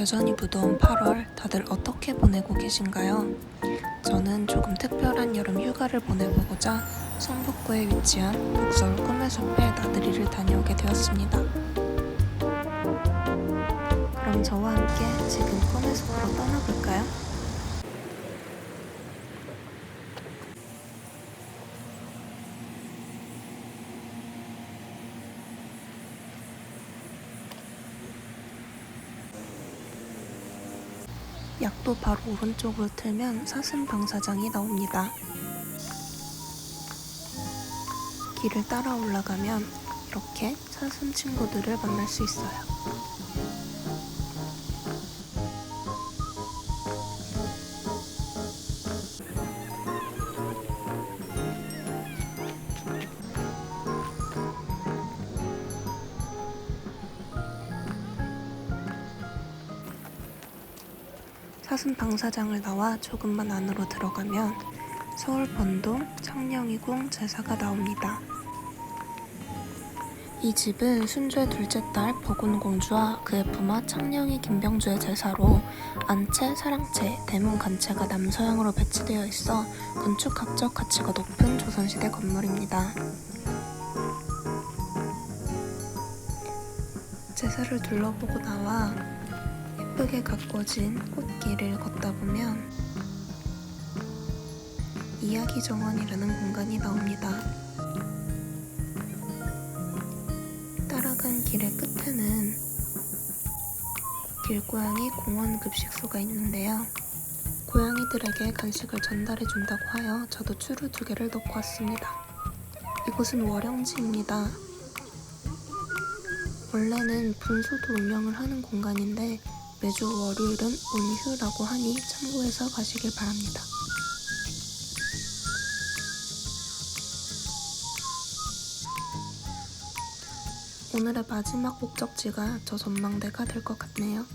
여전히 무더운 8월 다들 어떻게 보내고 계신가요? 저는 조금 특별한 여름 휴가를 보내보고자 성북구에 위치한 북서울 꿈의 숲에 나들이를 다녀오게 되었습니다. 그럼 저와 함께 지금 꿈의 숲으로 떠나볼까요? 약도 바로 오른쪽으로 틀면 사슴 방사장이 나옵니다. 길을 따라 올라가면 이렇게 사슴 친구들을 만날 수 있어요. 사슴 방사장을 나와 조금만 안으로 들어가면 서울 번동 창녕이궁 제사가 나옵니다. 이 집은 순주의 둘째 딸 버군공주와 그의 부마 창녕이 김병주의 제사로 안채, 사랑채, 대문 간채가 남서향으로 배치되어 있어 건축학적 가치가 높은 조선시대 건물입니다. 제사를 둘러보고 나와 예쁘게 가꿔진 꽃길을 걷다 보면 이야기 정원이라는 공간이 나옵니다. 따라간 길의 끝에는 길고양이 공원 급식소가 있는데요. 고양이들에게 간식을 전달해 준다고 하여 저도 추루 두 개를 넣고 왔습니다. 이곳은 월영지입니다. 원래는 분소도 운영을 하는 공간인데 매주 월요일은 운휴라고 하니 참고해서 가시길 바랍니다. 오늘의 마지막 목적지가 저 전망대가 될 것 같네요.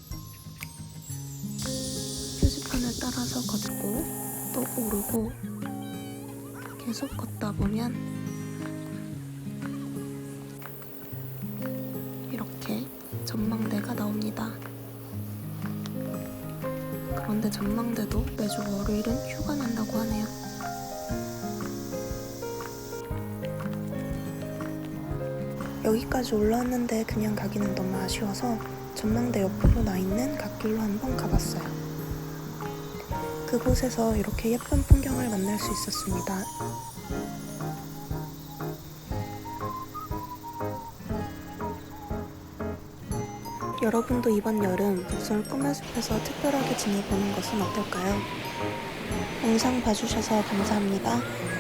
표지판을 따라서 걷고 또 오르고 계속 걷다 보면 그런데 전망대도 매주 월요일은 휴가 난다고 하네요. 여기까지 올라왔는데 그냥 가기는 너무 아쉬워서 전망대 옆으로 나 있는 갓길로 한번 가봤어요. 그곳에서 이렇게 예쁜 풍경을 만날 수 있었습니다. 여러분도 이번 여름 북서울 꿈의 숲에서 특별하게 지내보는 것은 어떨까요? 영상 봐주셔서 감사합니다.